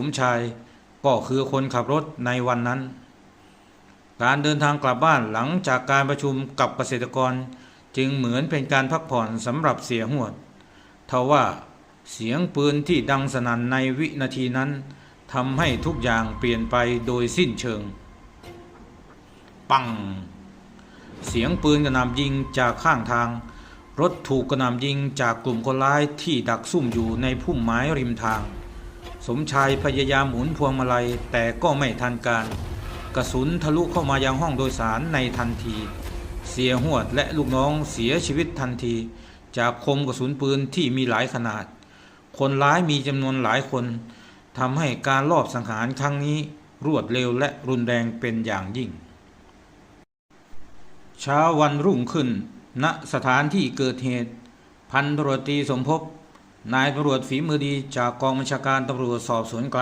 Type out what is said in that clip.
สมชายก็คือคนขับรถในวันนั้น การเดินทางกลับบ้านหลังจากการประชุมกับเกษตรกรจึงเหมือนเป็นการพักผ่อนสำหรับเสียหวดทว่าเสียงปืนที่ดังสนั่นในวินาทีนั้นทำให้ทุกอย่างเปลี่ยนไปโดยสิ้นเชิง ปัง เสียงปืนกระหน่ำยิงจากข้างทาง รถถูกกระหน่ำยิงจากกลุ่มคนร้ายที่ดักซุ่มอยู่ในพุ่มไม้ริมทาง สมชายพยายามหมุนพวงมาลัยแต่ก็ไม่ทันการ กระสุนทะลุเข้ามายังห้องโดยสารในทันที เสียหวดและลูกน้องเสียชีวิตทันที จากคมกระสุนปืนที่มีหลายขนาด คนร้ายมีจำนวนหลายคนทำให้การลอบสังหารครั้งนี้รวดเร็วและรุนแรงเป็นอย่างยิ่ง เช้าวันรุ่งขึ้น ณสถานที่เกิดเหตุ พันตรวตีสมภพ นายตำรวจฝีมือดีจากกองบัญชาการตำรวจสอบสวนกลาง